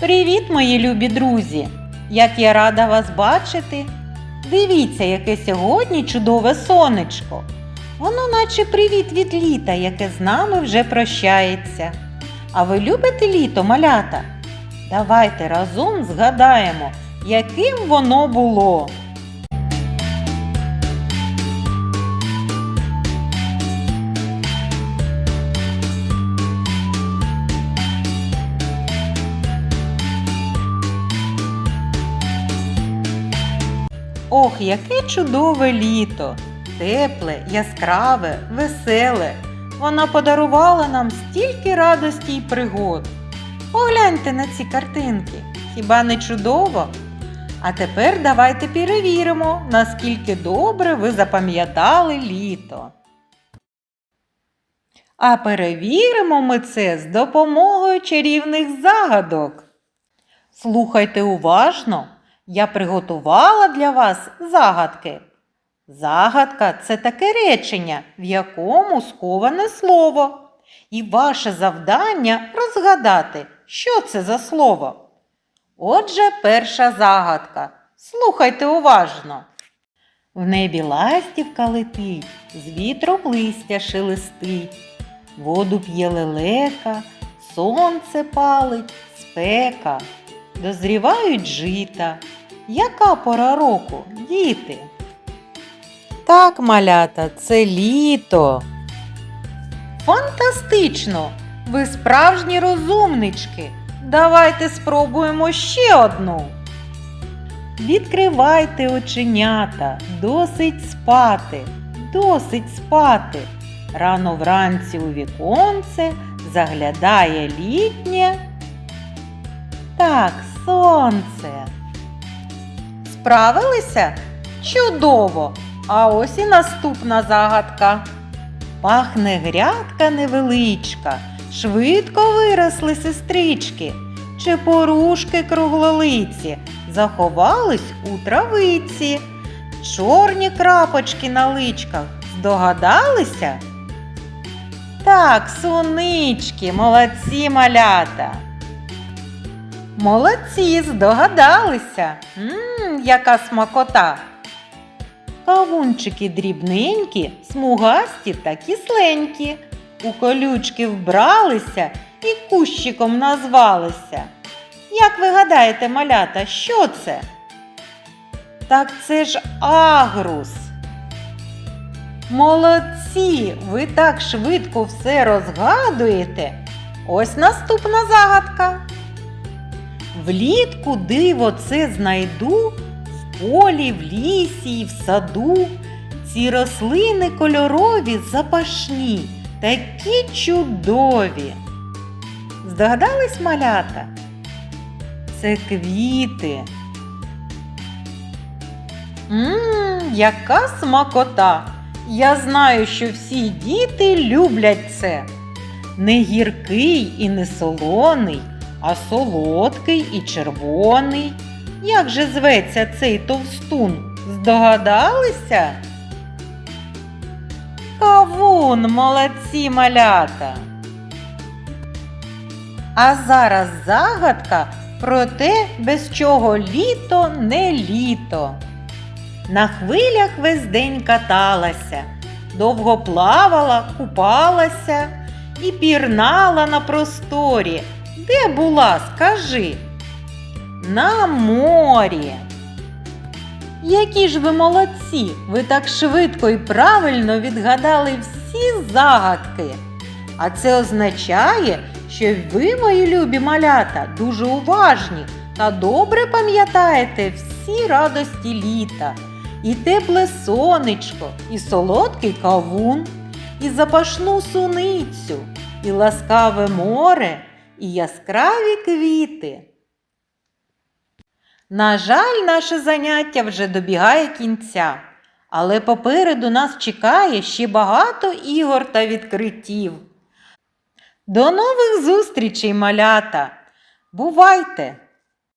Привіт, мої любі друзі! Як я рада вас бачити! Дивіться, яке сьогодні чудове сонечко. Воно наче привіт від літа, яке з нами вже прощається. А ви любите літо, малята? Давайте разом згадаємо, яким воно було. Ох, яке чудове літо! Тепле, яскраве, веселе. Вона подарувала нам стільки радості й пригод. Погляньте на ці картинки. Хіба не чудово? А тепер давайте перевіримо, наскільки добре ви запам'ятали літо. А перевіримо ми це з допомогою чарівних загадок. Слухайте уважно, я приготувала для вас загадки. Загадка це таке речення, в якому сковане слово. І ваше завдання розгадати, що це за слово. Отже, перша загадка. Слухайте уважно. В небі ластівка летить, з вітром листя шелестить, воду п'є лелека, сонце палить, спека, дозрівають жита. Яка пора року, діти? Так, малята, це літо. Фантастично! Ви справжні розумнички. Давайте спробуємо ще одну. Відкривайте оченята, досить спати, досить спати. Рано вранці у віконце заглядає літнє. Так, сонце. Справилися? Чудово! А ось і наступна загадка. Пахне грядка невеличка, швидко виросли сестрички, чепорушки круглолиці, заховались у травиці, чорні крапочки на личках. Здогадалися? Так, сунички, молодці малята. Молодці, здогадалися. Мм, яка смакота. Кавунчики дрібненькі, смугасті та кисленькі. У колючки вбралися і кущиком назвалися. Як ви гадаєте, малята, що це? Так це ж агрус. Молодці! Ви так швидко все розгадуєте. Ось наступна загадка. Влітку диво це знайду в полі, в лісі і в саду. Ці рослини кольорові запашні, такі чудові. Здогадались малята? Це квіти. Мм, яка смакота! Я знаю, що всі діти люблять це. Не гіркий і не солоний, а солодкий і червоний. Як же зветься цей товстун? Здогадалися? Кавун, молодці малята. А зараз загадка про те, без чого літо не літо. На хвилях весь день каталася, довго плавала, купалася і пірнала на просторі. Де була, скажи? На морі. Які ж ви молодці! Ви так швидко і правильно відгадали всі загадки. А це означає, що ви, мої любі малята, дуже уважні та добре пам'ятаєте всі радості літа. І тепле сонечко, і солодкий кавун, і запашну суницю, і ласкаве море, і яскраві квіти. На жаль, наше заняття вже добігає кінця, але попереду нас чекає ще багато ігор та відкриттів. До нових зустрічей, малята! Бувайте!